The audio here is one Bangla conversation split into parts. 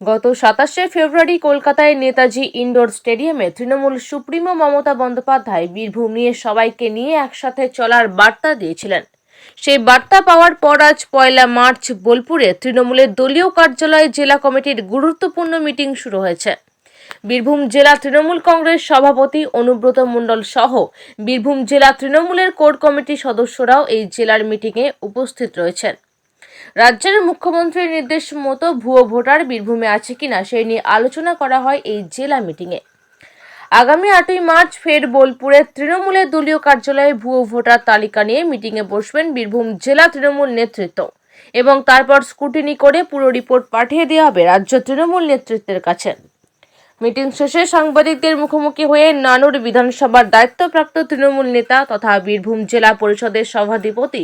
গত সাতাশে ফেব্রুয়ারি কলকাতায় নেতাজি ইনডোর স্টেডিয়ামে তৃণমূল সুপ্রিমো মমতা বন্দ্যোপাধ্যায় বীরভূম নিয়ে সবাইকে নিয়ে একসাথে চলার বার্তা দিয়েছিলেন। সেই বার্তা পাওয়ার পর আজ পয়লা মার্চ বোলপুরে তৃণমূলের দলীয় কার্যালয়ে জেলা কমিটির গুরুত্বপূর্ণ মিটিং শুরু হয়েছে। বীরভূম জেলা তৃণমূল কংগ্রেস সভাপতি অনুব্রত মণ্ডল সহ বীরভূম জেলা তৃণমূলের কোর কমিটির সদস্যরাও এই জেলার মিটিংয়ে উপস্থিত রয়েছেন। রাজ্যের মুখ্যমন্ত্রীর নির্দেশ মতো ভুয়ো ভোটার বীরভূমে আছে কিনা সেই নিয়ে আলোচনা করা হয় এই জেলা মিটিংয়ে। আগামী আটই মার্চ ফের বোলপুরে তৃণমূলের দলীয় কার্যালয়ে ভুয়ো ভোটার তালিকা নিয়ে মিটিংয়ে বসবেন বীরভূম জেলা তৃণমূল নেতৃত্ব এবং তারপর স্কুটিনি করে পুরো রিপোর্ট পাঠিয়ে দেওয়া হবে রাজ্য তৃণমূল নেতৃত্বের কাছে। মিটিং শেষে সাংবাদিকদের মুখোমুখি হয়ে নানুর বিধানসভার দায়িত্বপ্রাপ্ত তৃণমূল নেতা তথা বীরভূম জেলা পরিষদের সভাধিপতি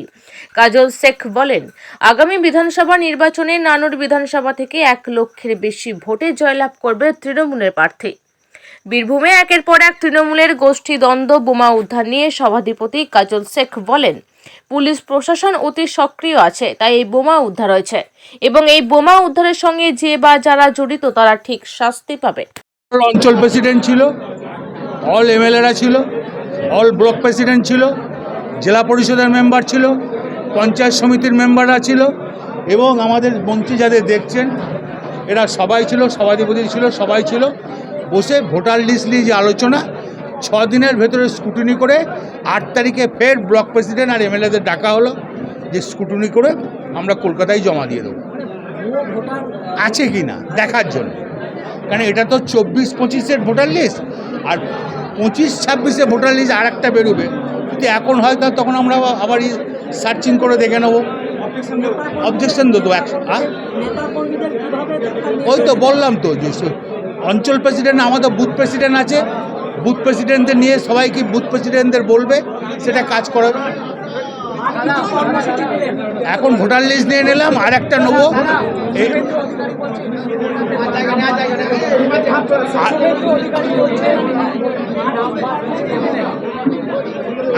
কাজল শেখ বলেন, আগামী বিধানসভা নির্বাচনে নানুর বিধানসভা থেকে এক লক্ষের বেশি ভোটে জয়লাভ করবে তৃণমূলের প্রার্থী। বীরভূমে একের পর এক তৃণমূলের গোষ্ঠী দ্বন্দ্ব বোমা উদ্ধার নিয়ে সভাধিপতি কাজল শেখ বলেন পুলিশ প্রশাসন অতি সক্রিয় আছে, তাই এই বোমা উদ্ধার হয়েছে। এবং এই বোমা উদ্ধারের সঙ্গে যে বা যারা জড়িত, তারা ঠিক শাস্তি পাবে। অঞ্চল প্রেসিডেন্ট ছিল অল এমএলএরা ছিল অল ব্লক প্রেসিডেন্ট ছিল, জেলা পরিষদের মেম্বার ছিল, পঞ্চায়েত সমিতির মেম্বাররা ছিল, এবং আমাদের মন্ত্রী যাদের দেখছেন, এরা সবাই ছিল, সভাধিপতি ছিল, সবাই ছিল। বসে ভোটার লিস্ট নিয়ে যে আলোচনা দিনের ভেতরে স্কুটিনি করে আট তারিখে ফের ব্লক প্রেসিডেন্ট আর এমএলএদের ডাকা হলো যে স্কুটিনি করে আমরা কলকাতায় জমা দিয়ে দেবো। আছে কি না? দেখার জন্য। কারণ এটা তো চব্বিশ পঁচিশের ভোটার লিস্ট আর পঁচিশ ছাব্বিশে ভোটার লিস্ট আর একটা বেরোবে। যদি এখন হয় তা তখন আমরা আবার সার্চিং করে দেখে নেব। অবজেকশন দেবো ওই তো বললাম তো যে অঞ্চল প্রেসিডেন্ট আমাদের বুথ প্রেসিডেন্ট আছে। বুথ প্রেসিডেন্টদের নিয়ে সবাই কি বুথ প্রেসিডেন্টদের বলবে? সেটা কাজ করাবে এখন ভোটার লিস্ট নিয়ে নিলাম, আর একটা নেব।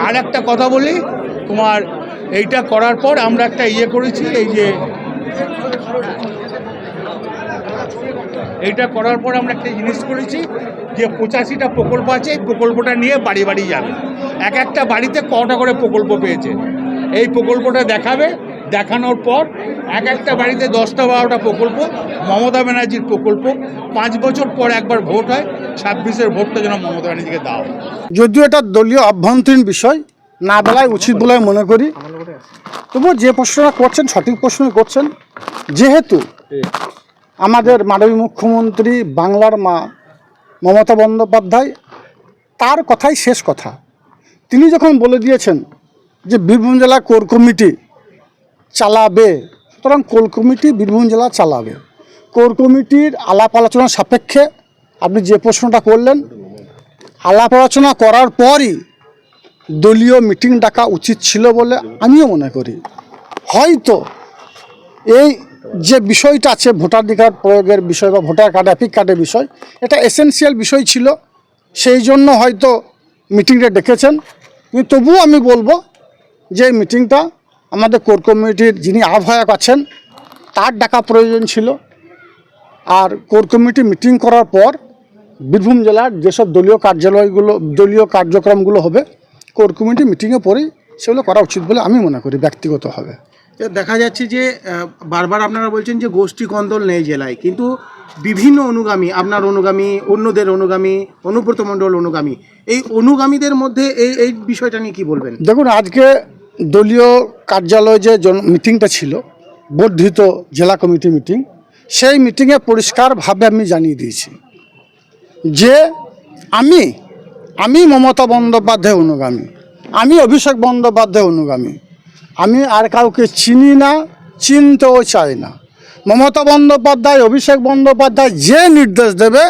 আর একটা কথা বলি, তোমার এইটা করার পর আমরা একটা ইয়ে করেছি, এই যে এইটা করার পর আমরা একটা জিনিস করেছি যে পঁচাশিটা প্রকল্প আছে, এই প্রকল্পটা নিয়ে বাড়ি বাড়ি যাবে। এক একটা বাড়িতে কটা করে প্রকল্প পেয়েছে। এই প্রকল্পটা দেখাবে, দেখানোর পর এক একটা বাড়িতে দশটা বারোটা প্রকল্প, মমতা ব্যানার্জির প্রকল্প, পাঁচ বছর পর একবার ভোট হয়, ছাব্বিশের ভোটটা যেন মমতা ব্যানার্জিকে দেওয়া যদিও এটা দলীয় অভ্যন্তরীণ বিষয়, না বলাই উচিত বলে মনে করি। তবুও যে প্রশ্নটা করছেন, সঠিক প্রশ্নই করছেন। যেহেতু আমাদের মাননীয় মুখ্যমন্ত্রী বাংলার মা মমতা বন্দ্যোপাধ্যায়, তার কথাই শেষ কথা। তিনি যখন বলে দিয়েছেন যে বীরভূম জেলা কোর কমিটি চালাবে, সুতরাং কোর কমিটি বীরভূম জেলা চালাবে। কোর কমিটির আলাপ আলোচনা সাপেক্ষে আপনি যে প্রশ্নটা করলেন, আলাপ আলোচনা করার পরই দলীয় মিটিং ডাকা উচিত ছিল বলে আমিও মনে করি। হয়তো এই যে বিষয়টা আছে, ভোটাধিকার প্রয়োগের বিষয় বা ভোটার কার্ড অ্যাপিক কার্ডের বিষয়, এটা এসেন্সিয়াল বিষয় ছিল। সেই জন্য হয়তো মিটিংটা ডেকেছেন। কিন্তু তবুও আমি বলব যে মিটিংটা আমাদের কোর কমিটির যিনি আহ্বায়ক আছেন, তার ডাকা প্রয়োজন ছিল। আর কোর কমিটি মিটিং করার পর বীরভূম জেলার যেসব দলীয় কার্যালয়গুলো, দলীয় কার্যক্রমগুলো হবে, কোর কমিটি মিটিংয়ে পরেই সেগুলো করা উচিত বলে আমি মনে করি, ব্যক্তিগতভাবে। দেখা যাচ্ছে যে বারবার আপনারা বলছেন যে গোষ্ঠী কন্দল নেই জেলায়, কিন্তু বিভিন্ন অনুগামী, আপনার অনুগামী, অন্যদের অনুগামী, অনুব্রত মণ্ডল অনুগামী, এই অনুগামীদের মধ্যে এই এই বিষয়টা নিয়ে কি বলবেন? দেখুন, আজকে দলীয় কার্যালয়ে যে মিটিংটা ছিল, বর্ধিত জেলা কমিটি মিটিং, সেই মিটিংয়ে পরিষ্কারভাবে আমি জানিয়ে দিয়েছি যে আমি আমি মমতা বন্দ্যোপাধ্যায় অনুগামী, আমি অভিষেক বন্দ্যোপাধ্যায় অনুগামী আমি আর কাউকে চিনি না, চিনতেও চাই না। মমতা বন্দ্যোপাধ্যায়, অভিষেক বন্দ্যোপাধ্যায় যে নির্দেশ দেবে,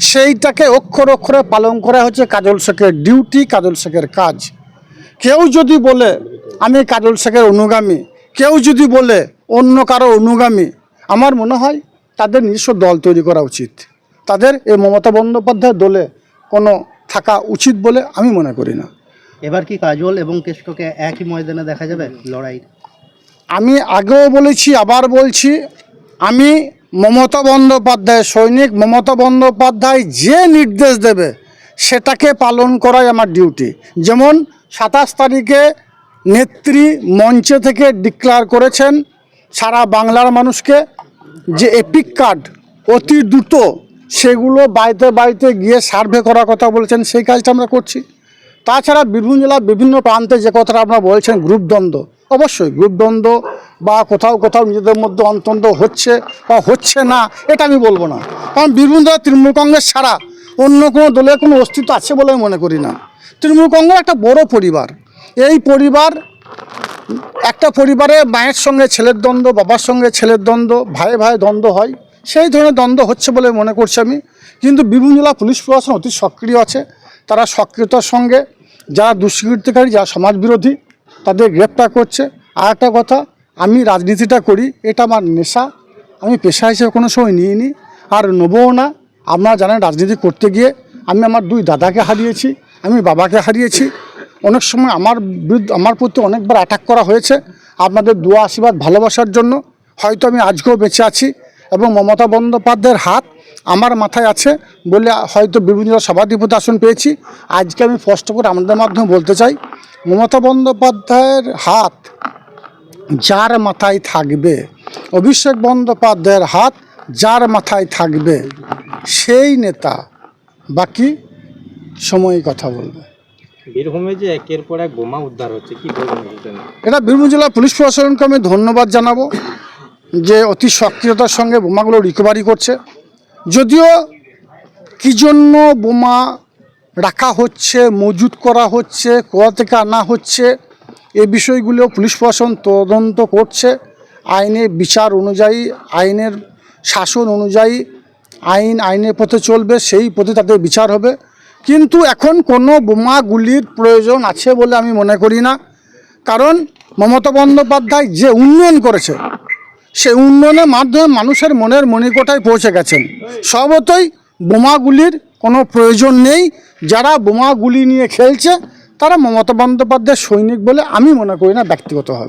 সেইটাকে অক্ষর অক্ষরে পালন করা হচ্ছে কাজল শেখের ডিউটি, কাজল শেখের কাজ। কেউ যদি বলে, আমি কাজল শেখের অনুগামী কেউ যদি বলে, অন্য কারও অনুগামী আমার মনে হয় তাদের নিজস্ব দল তৈরি করা উচিত। তাদের এই মমতা বন্দ্যোপাধ্যায় দলে কোনো থাকা উচিত বলে আমি মনে করি না। এবার কি কাজল এবং কেষ্টকে একই ময়দানে দেখা যাবে লড়াই আমি আগেও বলেছি, আবার বলছি, আমি মমতা বন্দ্যোপাধ্যায় সৈনিক, মমতা বন্দ্যোপাধ্যায় যে নির্দেশ দেবে, সেটাকে পালন করাই আমার ডিউটি যেমন সাতাশ তারিখে নেত্রী মঞ্চে থেকে ডিক্লার করেছেন সারা বাংলার মানুষকে যে এপিক কার্ড অতি দ্রুত সেগুলো বাড়িতে বাড়িতে গিয়ে সার্ভে করার কথা বলেছেন, সেই কাজটা আমরা করছি। তাছাড়া বীরভূম জেলার বিভিন্ন প্রান্তে যে কথাটা আপনারা বলছেন গ্রুপ দ্বন্দ্ব, অবশ্যই গ্রুপ দ্বন্দ্ব বা কোথাও কোথাও নিজেদের মধ্যে অন্তন্ত হচ্ছে বা হচ্ছে না, এটা আমি বলব না। কারণ বীরভূম জেলা তৃণমূল কংগ্রেস ছাড়া অন্য কোনো দলের কোনো অস্তিত্ব আছে বলে আমি মনে করি না। তৃণমূল কংগ্রেস একটা বড় পরিবার। এই পরিবার, একটা পরিবারে মায়ের সঙ্গে ছেলের দ্বন্দ্ব, বাবার সঙ্গে ছেলের দ্বন্দ্ব ভাই ভাই দ্বন্দ্ব হয়। সেই ধরনের দ্বন্দ্ব হচ্ছে বলে মনে করছি আমি। কিন্তু বীরভূম জেলা পুলিশ প্রশাসন অতি সক্রিয় আছে। তারা সক্রিয়তার সঙ্গে, যারা দুষ্কৃতিকারী, যারা সমাজবিরোধী, তাদের গ্রেপ্তার করছে। আর একটা কথা, আমি রাজনীতিটা করি, এটা আমার নেশা। আমি পেশা হিসেবে কোনো সময় নিইনি, আর নেবও না। আপনারা জানেন, রাজনীতি করতে গিয়ে আমি আমার দুই দাদাকে হারিয়েছি, আমি বাবাকে হারিয়েছি। অনেক সময় আমার বিরুদ্ধে, আমার প্রতি অনেকবার অ্যাটাক করা হয়েছে। আপনাদের দোয়া আশীর্বাদ ভালোবাসার জন্য। হয়তো আমি আজকেও বেঁচে আছি। এবং মমতা বন্দ্যোপাধ্যায়ের হাত আমার মাথায় আছে বলে হয়তো বিভিন্ন সভাধিপতি আসন পেয়েছি। আজকে আমি স্পষ্ট করে আমাদের মাধ্যমে বলতে চাই মমতা বন্দ্যোপাধ্যায়ের হাত যার মাথায় থাকবে অভিষেক বন্দ্যোপাধ্যায়ের হাত যার মাথায় থাকবে সেই নেতা বাকি সময় কথা বলবে। বীরভূমে যে একের পর এক বোমা উদ্ধার হচ্ছে কি এটা এটা বীরভূম জেলা পুলিশ প্রশাসনকে আমি ধন্যবাদ জানাব। যে অতি সক্রিয়তার সঙ্গে বোমাগুলো রিকভারি করছে। যদিও কী জন্য বোমা রাখা হচ্ছে, মজুত করা হচ্ছে, কোথা থেকে আনা হচ্ছে, এ বিষয়গুলো পুলিশ প্রশাসন তদন্ত করছে। আইনের বিচার অনুযায়ী, আইনের শাসন অনুযায়ী, আইন আইনের পথে চলবে, সেই পথে তাদের বিচার হবে। কিন্তু এখন কোনো বোমাগুলির প্রয়োজন আছে বলে আমি মনে করি না। কারণ মমতা বন্দ্যোপাধ্যায় যে উন্নয়ন করেছে সেই উন্নয়নের মাধ্যমে মানুষের মনের মণিকোটায় পৌঁছে গেছেন। সবতই বোমাগুলির কোনো প্রয়োজন নেই। যারা বোমাগুলি নিয়ে খেলছে, তারা মমতা বন্দ্যোপাধ্যায়ের সৈনিক বলে আমি মনে করি না, ব্যক্তিগতভাবে।